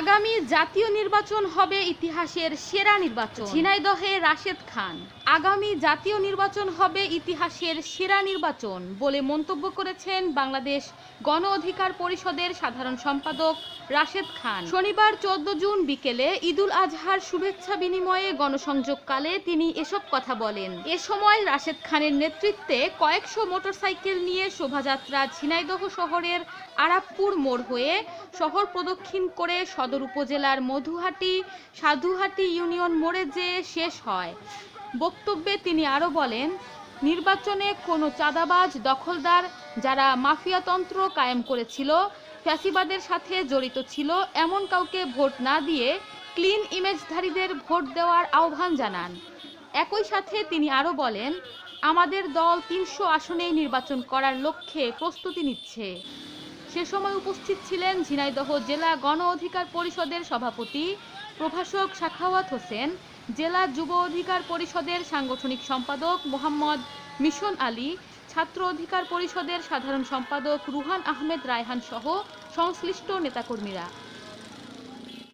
আগামী জাতীয় নির্বাচন হবে ইতিহাসের সেরা নির্বাচন। ঝিনাইদহে রাশেদ খান। আগামী জাতীয় নির্বাচন হবে ইতিহাসের সেরা নির্বাচন বলে মন্তব্য করেছেন বাংলাদেশ গণ অধিকার পরিষদের সাধারণ সম্পাদক রাশেদ খান। শনিবার চোদ্দ জুন বিকেলে ঈদুল আজহার শুভেচ্ছা বিনিময়ে গণসংযোগকালে তিনি এসব কথা বলেন। এ সময় রাশেদ খানের নেতৃত্বে কয়েকশো মোটরসাইকেল নিয়ে শোভাযাত্রা ঝিনাইদহ শহরের আরাপপুর মোড় হয়ে শহর প্রদক্ষিণ করে সদর উপজেলার মধুহাটি, সাধুহাটি ইউনিয়ন মোড়ে যেয়ে শেষ হয়। বক্তব্যে তিনি আরও বলেন, নির্বাচনে কোনো চাঁদাবাজ, দখলদার যারা মাফিয়াতন্ত্র কায়েম করেছিল ফ্যাসিবাদের সাথে জড়িত ছিল এমন কাউকে ভোট না দিয়ে ক্লিন ইমেজধারীদের ভোট দেওয়ার আহ্বান জানান। একই সাথে তিনি আরও বলেন, আমাদের দল তিনশো আসনেই নির্বাচন করার লক্ষ্যে প্রস্তুতি নিচ্ছে। সে সময় উপস্থিত ছিলেন ঝিনাইদহ জেলা গণ অধিকার পরিষদের সভাপতি প্রভাষক সাখাওয়াত হোসেন, জেলা যুব অধিকার পরিষদের সাংগঠনিক সম্পাদক মোহাম্মদ মিশন আলী ছাত্র অধিকার পরিষদের সাধারণ সম্পাদক রুহান আহমেদ রায়হান সহ সংশ্লিষ্ট নেতাকর্মীরা।